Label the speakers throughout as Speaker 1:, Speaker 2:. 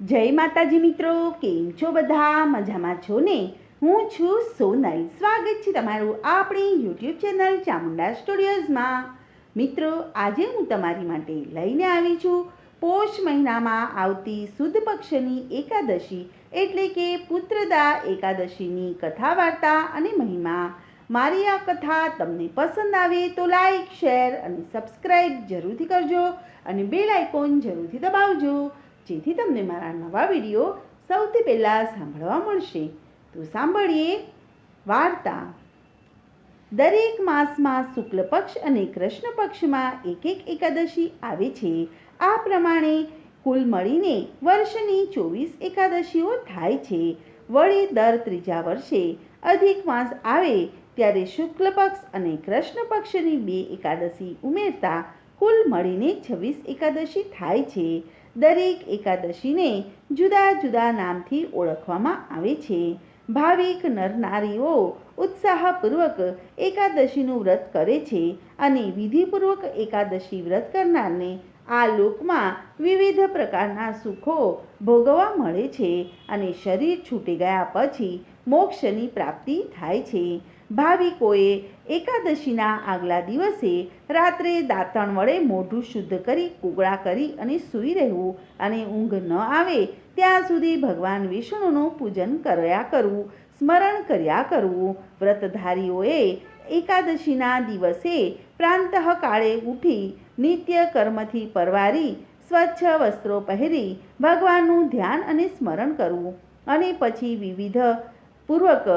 Speaker 1: જય માતાજી મિત્રો, કેમ છો બધા? મજામાં છો ને? હું છું સોનલ સ્વાગત છે તમારું આપણી યુટ્યુબ ચેનલ ચામુંડા સ્ટુડિયોઝમાં. મિત્રો, આજે હું તમારી માટે લઈને આવી છું પોષ મહિનામાં આવતી સુદ પક્ષની એકાદશી, એટલે કે પુત્રદા એકાદશીની કથા વાર્તા અને મહિમા. મારી આ કથા તમને પસંદ આવે તો લાઈક, શેર અને સબસ્ક્રાઈબ જરૂરથી કરજો અને બેલ આઇકોન જરૂરથી દબાવજો. જેથી તમને મારા નવા વીડિયો સૌથી પહેલાં સાંભળવા મળશે. તો સાંભળીએ વાર્તા. દરેક માસમાં શુક્લ પક્ષ અને કૃષ્ણ પક્ષમાં એક એક એકાદશી આવે છે. આ પ્રમાણે કુલ મળીને વર્ષની ચોવીસ એકાદશીઓ થાય છે. વળી દર ત્રીજા વર્ષે અધિક માસ આવે ત્યારે શુક્લ પક્ષ અને કૃષ્ણ પક્ષની બે એકાદશી ઉમેરતા કુલ મળીને છવ્વીસ એકાદશી થાય છે. દરેક એકાદશીને જુદા જુદા નામથી ઓળખવામાં આવે છે. ભાવિક નરનારીઓ ઉત્સાહપૂર્વક એકાદશીનું વ્રત કરે છે અને વિધિપૂર્વક એકાદશી વ્રત કરનારને આ લોકમાં વિવિધ પ્રકારના સુખો ભોગવવા મળે છે અને શરીર છૂટી ગયા પછી મોક્ષની પ્રાપ્તિ થાય છે. ભાવિકોએ એકાદશીના આગલા દિવસે રાત્રે દાંતણ વડે મોઢું શુદ્ધ કરી, કુગળા કરી અને સૂઈ રહેવું અને ઊંઘ ન આવે ત્યાં સુધી ભગવાન વિષ્ણુનું પૂજન કર્યા કરવું, સ્મરણ કર્યા કરવું. વ્રતધારીઓએ એકાદશીના દિવસે પ્રાંતઃકાળે ઉઠી નિત્ય કર્મથી પરવારી, સ્વચ્છ વસ્ત્રો પહેરી, ભગવાનનું ધ્યાન અને સ્મરણ કરવું અને પછી વિવિધ પૂર્વક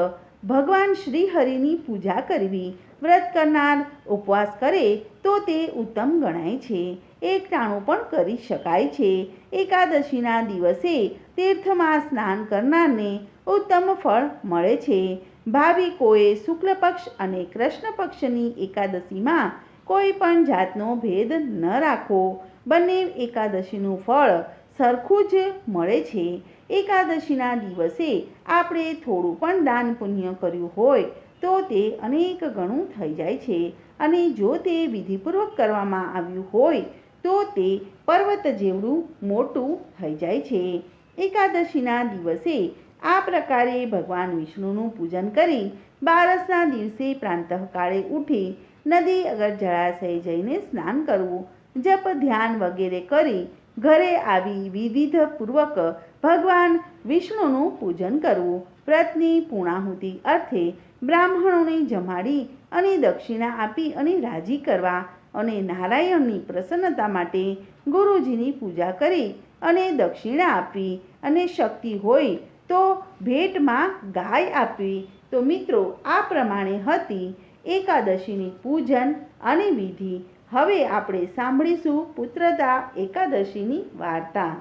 Speaker 1: ભગવાન શ્રી હરિની પૂજા કરવી. વ્રત કરનાર ઉપવાસ કરે તો તે ઉત્તમ ગણાય છે. એકટાણું પણ કરી શકાય છે. એકાદશીના દિવસે તીર્થમાં સ્નાન કરનારને ઉત્તમ ફળ મળે છે. ભાવિકોએ શુક્લ પક્ષ અને કૃષ્ણ પક્ષની એકાદશીમાં કોઈ પણ જાતનો ભેદ ન રાખો. બંને એકાદશીનું ફળ સરખું જ મળે છે. એકાદશીના દિવસે આપણે થોડું પણ દાન પુણ્ય કર્યું હોય તો તે અનેક ગણું થઈ જાય છે. અને જો તે વિધિપૂર્વક કરવામાં આવ્યું હોય તો તે પર્વત જેવડું મોટું થઈ જાય છે. એકાદશીના દિવસે આ પ્રકારે ભગવાન વિષ્ણુનું પૂજન કરી બારસના દિવસે પ્રાંતઃકાળે ઉઠી નદી અગર જળાશય જઈને સ્નાન કરવું, જપ, ધ્યાન વગેરે કરી ઘરે આવી વિવિધપૂર્વક ભગવાન વિષ્ણુનું પૂજન કરવું. વ્રતની પૂર્ણાહુતિ અર્થે બ્રાહ્મણોને જમાડી અને દક્ષિણા આપી અને રાજી કરવા અને નારાયણની પ્રસન્નતા માટે ગુરુજીની પૂજા કરી અને દક્ષિણા આપવી અને શક્તિ હોય તો ભેટમાં ગાય આપવી. તો મિત્રો, આ પ્રમાણે હતી એકાદશીની પૂજન અને વિધિ. હવે આપણે સાંભળીશું પુત્રતા એકાદશીની વાર્તા.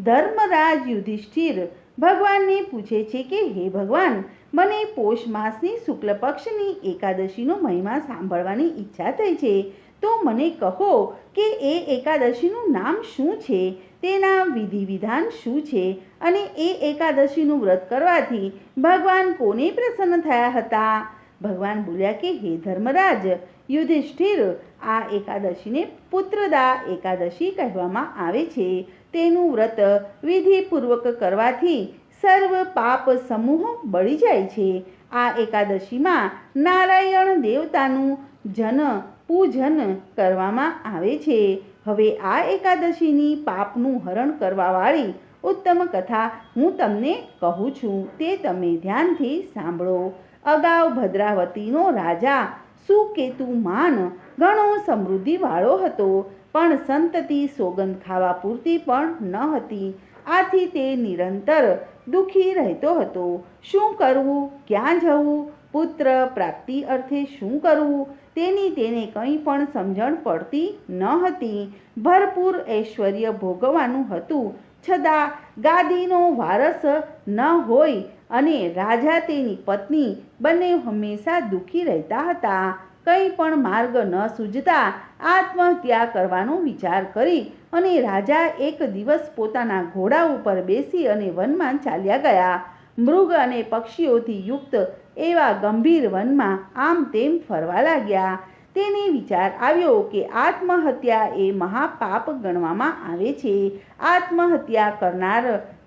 Speaker 1: ધર્મરાજ યુધિષ્ઠિર ભગવાનને પૂછે છે કે, હે ભગવાન, મને પોષ માસની શુક્લ પક્ષની એકાદશીનો મહિમા સાંભળવાની ઈચ્છા થઈ છે. તો મને કહો કે, એ એકાદશીનું નામ શું છે? તેના વિધિ વિધાન શું છે? અને એ એકાદશીનું વ્રત કરવાથી ભગવાન કોને પ્રસન્ન થયા હતા? ભગવાન બોલ્યા કે, હે ધર્મરાજ, યુધિષ્ઠિર, આ એકાદશીને પુત્રદા એકાદશી કહેવામાં આવે છે. તેનું વ્રત વિધિપૂર્વક કરવાથી સર્વ પાપ સમૂહ બળી જાય છે. આ એકાદશીમાં નારાયણ દેવતાનું જન પૂજન કરવામાં આવે છે. હવે આ એકાદશીની પાપનું હરણ કરવાવાળી ઉત્તમ કથા હું તમને કહું છું. તે તમે ધ્યાનથી સાંભળો. અગાઉ ભદ્રાવતીનો રાજા સુકેતુમાન ઘણો સમૃદ્ધિવાળો હતો, પણ સંતતિ સોગંદ ખાવા પૂરતી પણ ન હતી. આથી તે નિરંતર દુઃખી રહેતો હતો. શું કરવું? ક્યાં જવું? પુત્ર પ્રાપ્તિ અર્થે શું કરવું? તેની તેને કંઈ પણ સમજણ પડતી ન હતી. ભરપૂર ઐશ્વર્ય ભોગવવાનું હતું. છતાં ગાદીનો વારસ ન હોય અને રાજા તેની પત્ની બંને હંમેશા દુઃખી રહેતા હતા. કંઈ પણ માર્ગ ન સૂજતા આત્મહત્યા કરવાનો વિચાર કરી અને રાજા એક દિવસ પોતાના ઘોડા ઉપર બેસી અને વનમાં ચાલ્યા ગયા. મૃગ અને પક્ષીઓથી યુક્ત એવા ગંભીર વનમાં આમ તેમ ફરવા લાગ્યા. તેને વિચાર આવ્યો કે આત્મહત્યા એ મહાપાપ ગણવામાં આવે છે. આત્મહત્યા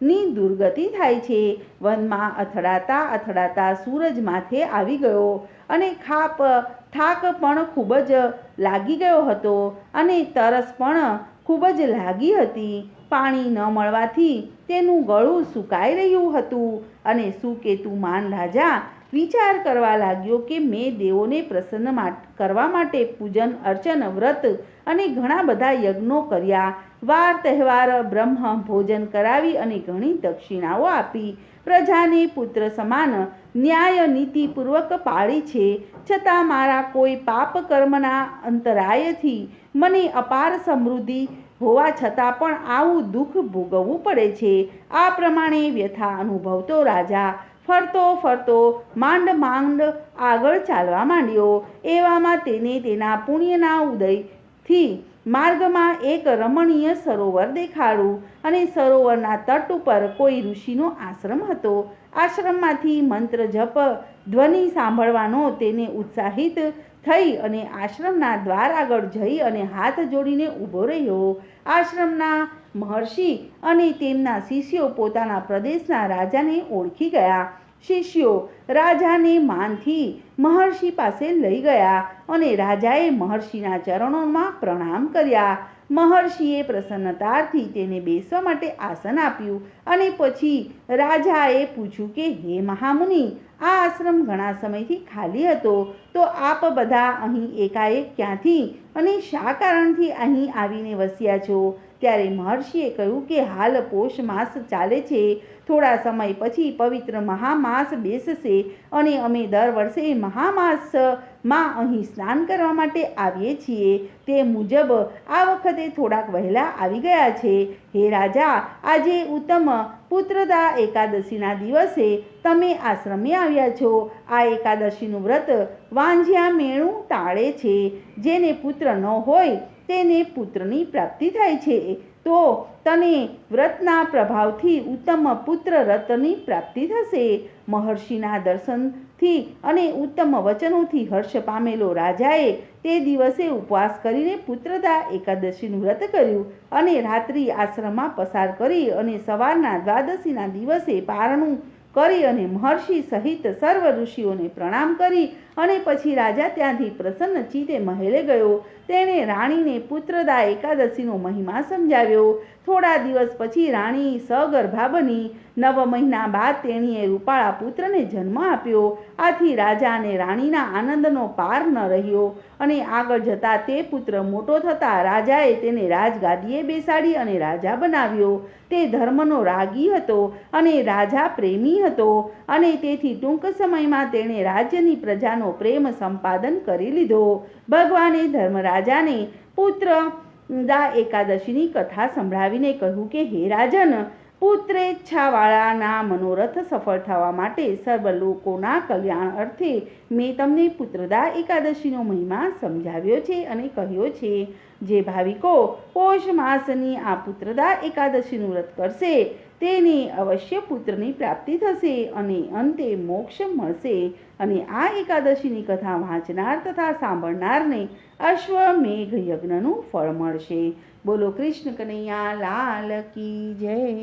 Speaker 1: કરનારની દુર્ગતિ થાય છે. વનમાં અથડાતા અથડાતા સૂરજ માથે આવી ગયો અને ખાપ, થાક પણ ખૂબ જ લાગી ગયો હતો અને તરસ પણ ખૂબ જ લાગી હતી. પાણી ન મળવાથી તેનું ગળું સુકાઈ રહ્યું હતું અને સુકેતુમાન રાજા વિચાર કરવા લાગ્યો કે મેં દેવોને પ્રસન્ન કરવા માટે પૂજન, અર્ચન, વ્રત અને ઘણા બધા યજ્ઞો કર્યા. વાર તહેવાર બ્રહ્મ ભોજન કરાવી અને ઘણી દક્ષિણાઓ આપી. પ્રજાને પુત્ર સમાન ન્યાય નીતિપૂર્વક પાળી છે. છતાં મારા કોઈ પાપ કર્મના અંતરાયથી મને અપાર સમૃદ્ધિ હોવા છતાં પણ આવું દુઃખ ભોગવવું પડે છે. આ પ્રમાણે વ્યથા અનુભવતો રાજા ફરતો ફરતો માંડ માંડ આગળ ચાલવા માંડ્યો. એવામાં તેને તેના પુણ્યના ઉદયથી માર્ગમાં એક રમણીય સરોવર દેખાડું અને સરોવરના તટ ઉપર કોઈ ઋષિનો આશ્રમ હતો. આશ્રમમાંથી મંત્ર જપ, ધ્વનિ સાંભળવાનો તેને ઉત્સાહિત થઈ અને આશ્રમના દ્વાર આગળ જઈ અને હાથ જોડીને ઊભો રહ્યો. આશ્રમના મહર્ષિ અને તેમના શિષ્યો પોતાના પ્રદેશના રાજાને ઓળખી ગયા. શિષ્યો રાજાને માનથી મહર્ષિ પાસે લઈ ગયા અને રાજાએ મહર્ષિના ચરણોમાં પ્રણામ કર્યા. મહર્ષિએ પ્રસન્નતાથી તેને બેસવા માટે આસન આપ્યું અને પછી રાજાએ પૂછ્યું કે, હે મહામુનિ, આ આશ્રમ ઘણા સમયથી ખાલી હતો, તો આપ બધા અહીં એકાએક ક્યાંથી અને શા કારણથી અહીં આવીને વસ્યા છો? ત્યારે મહર્ષિએ કહ્યું કે, હાલ પોષ માસ ચાલે છે. થોડા સમય પછી પવિત્ર મહામાસ બેસશે અને અમે દર વર્ષે મહામાસમાં અહીં સ્નાન કરવા માટે આવીએ છીએ. તે મુજબ આ વખતે થોડાક વહેલા આવી ગયા છે. હે રાજા, આજે ઉત્તમ પુત્રતા એકાદશીના દિવસે તમે આશ્રમે આવ્યા છો. આ એકાદશીનું વ્રત વાંઝ્યા મેણું ટાળે છે. જેને પુત્ર ન હોય તેને પુત્રની પ્રાપ્તિ થાય છે. તો તને વ્રતના પ્રભાવથી ઉત્તમ પુત્ર રત્નની પ્રાપ્તિ થશે. મહર્ષિના દર્શનથી અને ઉત્તમ વચનોથી હર્ષ પામેલો રાજાએ તે દિવસે ઉપવાસ કરીને પુત્રદા એકાદશીનું વ્રત કર્યું અને રાત્રિ આશ્રમમાં પસાર કરી અને સવારના દ્વાદશીના દિવસે પારણું કરી અને મહર્ષિ સહિત સર્વ ઋષિઓને પ્રણામ કરી અને પછી રાજા ત્યાંથી પ્રસન્ન ચિત્તે મહેલે ગયો. તેણે રાણીને પુત્રદા એકાદશીનો મહિમા સમજાવ્યો. થોડા દિવસ પછી રાણી સગર્ભા બની. નવ મહિના બાદ તેણીએ રૂપાળા પુત્રને જન્મ આપ્યો. આથી રાજા અને રાણીના આનંદનો પાર ન રહ્યો અને આગળ જતા તે પુત્ર મોટો થતાં રાજાએ તેને રાજગાદીએ બેસાડી અને રાજા બનાવ્યો. તે ધર્મનો રાગી હતો અને રાજા પ્રેમી હતો અને તેથી ટૂંક સમયમાં તેણે રાજ્યની પ્રજાનો પ્રેમ સંપાદન કરી લીધો. ભગવાને ધર્મરાજાને પુત્ર દા એકાદશીની કથા સંભળાવીને કહ્યું કે, હે રાજન પુત્રેચ્છાવાળાના મનોરથ સફળ થવા માટે સર્વ લોકોના કલ્યાણ અર્થે મેં તમને પુત્રદા એકાદશીનો મહિમા સમજાવ્યો છે અને કહ્યો છે, જે ભાવિકો પોષ માસની આ પુત્રદા એકાદશીનું વ્રત કરશે તેને અવશ્ય પુત્રની પ્રાપ્તિ થશે અને અંતે મોક્ષ મળશે. અને આ એકાદશીની કથા વાંચનાર તથા સાંભળનારને અશ્વમેઘ યજ્ઞનું ફળ મળશે. બોલો કૃષ્ણ કનૈયા, લાલ કી જય.